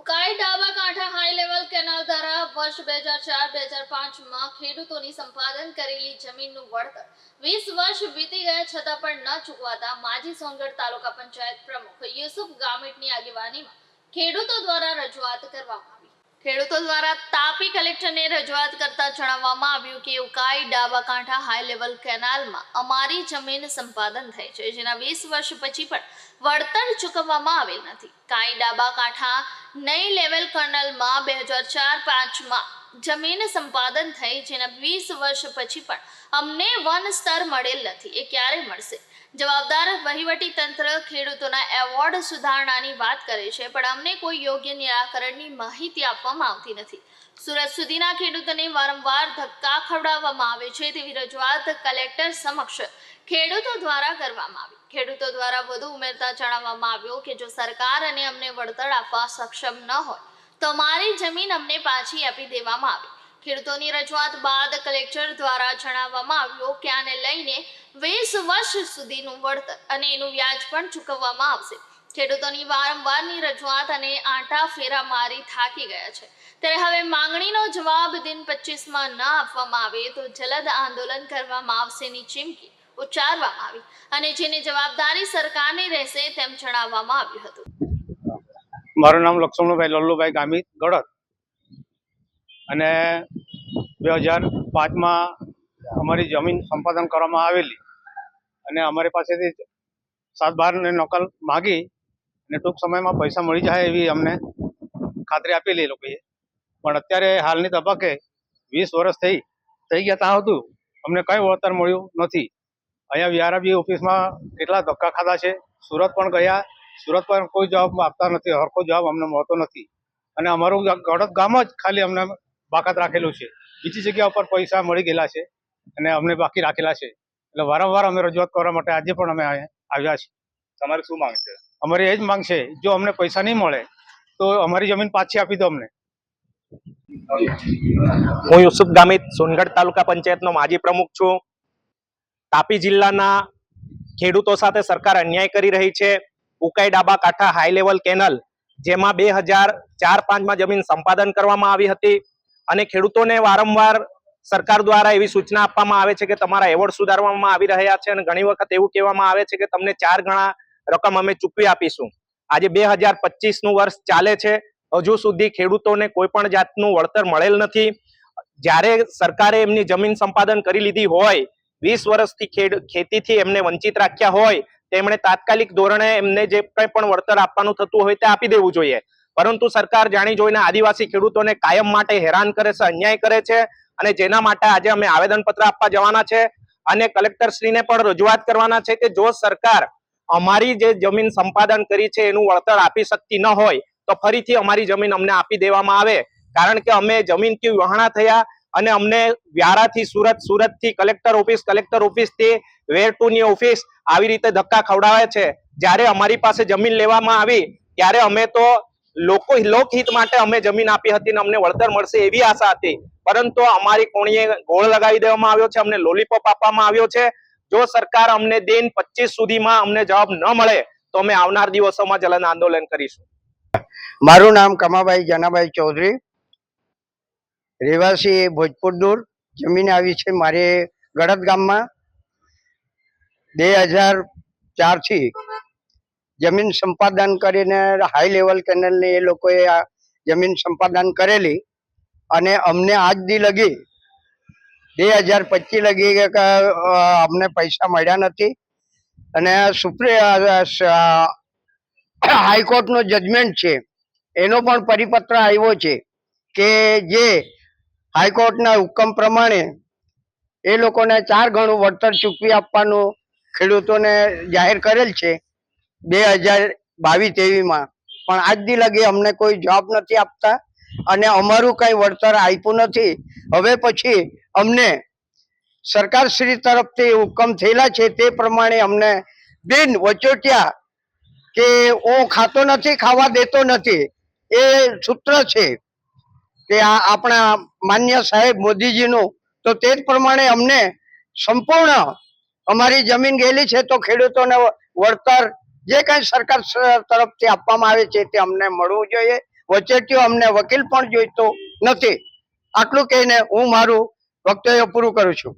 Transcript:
ઉકાઈ ડાબા કાંઠા high level canal દ્વારા વર્ષ બે હજાર ચાર, બે હજાર પાંચમાં ખેડૂતોની સંપાદન કરેલી જમીનનું વળતર વીસ વર્ષ વીતી ગયા છતાં પણ ન ચૂકવાતા માજી સોનગઢ તાલુકા પંચાયત પ્રમુખ યુસુફ ગામિતની આગેવાનીમાં ખેડૂતો દ્વારા રજૂઆત કરવામાં ખેડૂતો દ્વારા તાપી કલેક્ટરને રજૂઆત કરતા જણાવવામાં આવ્યું કે ઉકાઈ ડાબા કાંઠા હાઈ લેવલ કેનાલમાં અમારી જમીન સંપાદન થઈ છે, જેના વીસ વર્ષ પછી પણ વળતર ચૂકવવામાં આવેલ નથી. કાંઈ ડાબા કાંઠા નઈ લેવલ કર્નલમાં બે હજાર ચાર પાંચમાં જમીન સંપાદન થઈ જેના વીસ વર્ષ પછી પણ અમને વન સ્તર મળેલ નથી. એ ક્યારે મળશે? જવાબદાર વહીવટી તંત્ર ખેડૂતોના એવોર્ડ સુધારણાની વાત કરે છે, પણ અમને કોઈ યોગ્ય નિરાકરણની માહિતી આપવામાં આવતી નથી. સુરત સુધીના ખેડૂતોને વારંવાર ધક્કા ખવડાવવામાં આવે છે તેવી રજૂઆત કલેક્ટર સમક્ષ ખેડૂતો દ્વારા કરવામાં આવી. ખેડૂતો દ્વારા વધુ ઉમેરતા જણાવવામાં આવ્યું કે જો સરકાર અને અમને વળતર આપવા સક્ષમ ન હોય તો અમારી જમીન અમને પાછી આપી દેવામાં આવી. ખેડૂતોની રજૂઆત બાદ કલેક્ટર દ્વારા જણાવવામાં આવ્યું કે આને લઈને વીસ વર્ષ સુધીનું વળતર અને એનું વ્યાજ પણ ચૂકવવામાં આવશે. ખેડૂતોની વારંવારની રજૂઆત અને આંટા ફેરા મારી થાકી ગયા છે. ત્યારે હવે માંગણીનો જવાબ દિન પચીસમાં ન આપવામાં આવે તો જલદ આંદોલન કરવામાં આવશેની ચીમકી ઉચ્ચારવામાં આવી અને જેની જવાબદારી સરકારની રહેશે તેમ જણાવવામાં આવ્યું હતું. મારું નામ લક્ષ્મણભાઈ લલ્લુભાઈ ગામિત ગળત અને બે હજાર પાંચમાં અમારી જમીન સંપાદન કરવામાં આવેલી. અને અમારી પાસેથી સાત બારની નકલ માગી અને ટૂંક સમયમાં પૈસા મળી જાય એવી અમને ખાતરી આપેલી એ લોકોએ. પણ અત્યારે હાલની તબક્કે વીસ વર્ષ થઈ થઈ ગયા ત્યાં હતું અમને કંઈ વળતર મળ્યું નથી. અહીંયા વીઆરબી ઓફિસમાં કેટલા ધક્કા ખાધા છે, સુરત પણ ગયા સુરત પર કોઈ જવાબ આપતા નથી હરખો જવાબ અમને મળતો નથી. અને અમારું ગડદ ગામ જ ખાલી અમને બાકાત રાખેલું છે. બીજી જગ્યા ઉપર પૈસા મળી ગયેલા છે અને અમને બાકી રાખેલા છે. એટલે વારંવાર અમે રજૂઆત કરવા માટે આજે પણ અમે આવ્યા છીએ. તમારે શું માંગ છે? અમારી એ જ માંગ છે જો અમને પૈસા નહીં મળે તો અમારી જમીન પાછી આપી દો અમને. હું યુસુફ ગામિત સોનગઢ તાલુકા પંચાયતનો માજી પ્રમુખ છું. તાપી જિલ્લાના ખેડૂતો સાથે સરકાર અન્યાય કરી રહી છે. ઉકાઈ ડાબા કાંઠા હાઈ લેવલ કેનલ જેમાં બે હજાર ચાર પાંચમાં જમીન સંપાદન કરવામાં આવી હતી. અને ખેડૂતોને વારંવાર સરકાર દ્વારા એવી સૂચના આપવામાં આવે છે કે તમારા એવોર્ડ સુધારવામાં આવી રહ્યા છે અને ઘણી વખત એવું કહેવામાં આવે છે કે તમને ચાર ગણા રકમ અમે ચૂકવી આપીશું. આજે બે હજાર પચીસનું વર્ષ ચાલે છે. હજુ સુધી ખેડૂતોને કોઈ પણ જાતનું વળતર મળેલ નથી. જ્યારે સરકારે એમની જમીન સંપાદન કરી લીધી હોય, વીસ વર્ષથી ખેતીથી એમને વંચિત રાખ્યા હોય તેમણે તાત્કાલિક ધોરણે એમને જે કંઈ પણ વળતર આપવાનું થતું હોય તે આપી દેવું જોઈએ. પરંતુ સરકાર જાણી જોઈને આદિવાસી ખેડૂતોને કાયમ માટે હેરાન કરે છે, અન્યાય કરે છે અને જેના માટે આજે અમે આવેદનપત્ર આપવા જવાના છે અને કલેક્ટર શ્રીને પણ રજૂઆત કરવાના છે કે જો સરકાર અમારી જે જમીન સંપાદન કરી છે એનું વળતર આપી શકતી ન હોય તો ફરીથી અમારી જમીન અમને આપી દેવામાં આવે. કારણ કે અમે જમીનથી વહાણા થયા અને અમને વ્યારાથી સુરત, સુરતથી કલેક્ટર ઓફિસ, કલેક્ટર ઓફિસથી વેર ટુ ની ઓફિસ આવી રીતે ધક્કા ખવડાવે છે. જ્યારે અમારી પાસે જમીન લેવામાં આવી, ત્યારે અમે તો લોકો, લોકહિત માટે અમે જમીન આપી હતી ને અમને વળતર મળશે એવી આશા હતી. પરંતુ અમારી કોણીએ ગોળ લગાવી દેવામાં આવ્યો છે, અમને લોલીપોપ આપવામાં આવ્યો છે. જો સરકાર અમને દિન પચીસ સુધીમાં અમને જવાબ ન મળે, તો અમે આવનાર દિવસોમાં જલન આંદોલન કરીશું. મારું નામ કમાભાઈ જનાભાઈ ચૌધરી. રહેવાસી ભોજપુર દૂર જમીન આવી છે મારે ગળદ ગામમાં. બે હજાર ચારથી જમીન સંપાદન કરીને હાઈ લેવલ કેનલની એ લોકોએ આ જમીન સંપાદન કરેલી અને અમને આજ દી લગી બે હજાર પચીસ લગી કે અમને પૈસા મળ્યા નથી. અને સુપ્રી હાઈકોર્ટનો જજમેન્ટ છે. એનો પણ પરિપત્ર આવ્યો છે કે જે હાઈકોર્ટના હુકમ પ્રમાણે એ લોકોને ચાર ગણું વળતર ચૂકવી આપવાનું ખેડૂતોને જાહેર કરેલ છે બે હજાર બાવીસ તેવીસમાં પણ આજ દી લગી અમને કોઈ જવાબ નથી આપતા અને અમારું કઈ વળતર આપ્યું નથી. હવે પછી અમને સરકારશ્રી તરફથી હુકમ થયેલા છે તે પ્રમાણે અમને બિન વચોટિયા કે હું ખાતો નથી, ખાવા દેતો નથી એ સૂત્ર છે. કે આ આપણા માન્ય સાહેબ મોદીજીનું, તો તે જ પ્રમાણે અમને સંપૂર્ણ અમારી જમીન ગયેલી છે તો ખેડૂતોને વળતર જે કઈ સરકાર તરફથી આપવામાં આવે છે તે અમને મળવું જોઈએ. વચેટીઓ અમને વકીલ પણ જોઈતો નથી. આટલું કહીને હું મારું વક્તવ્ય પૂરું કરું છું.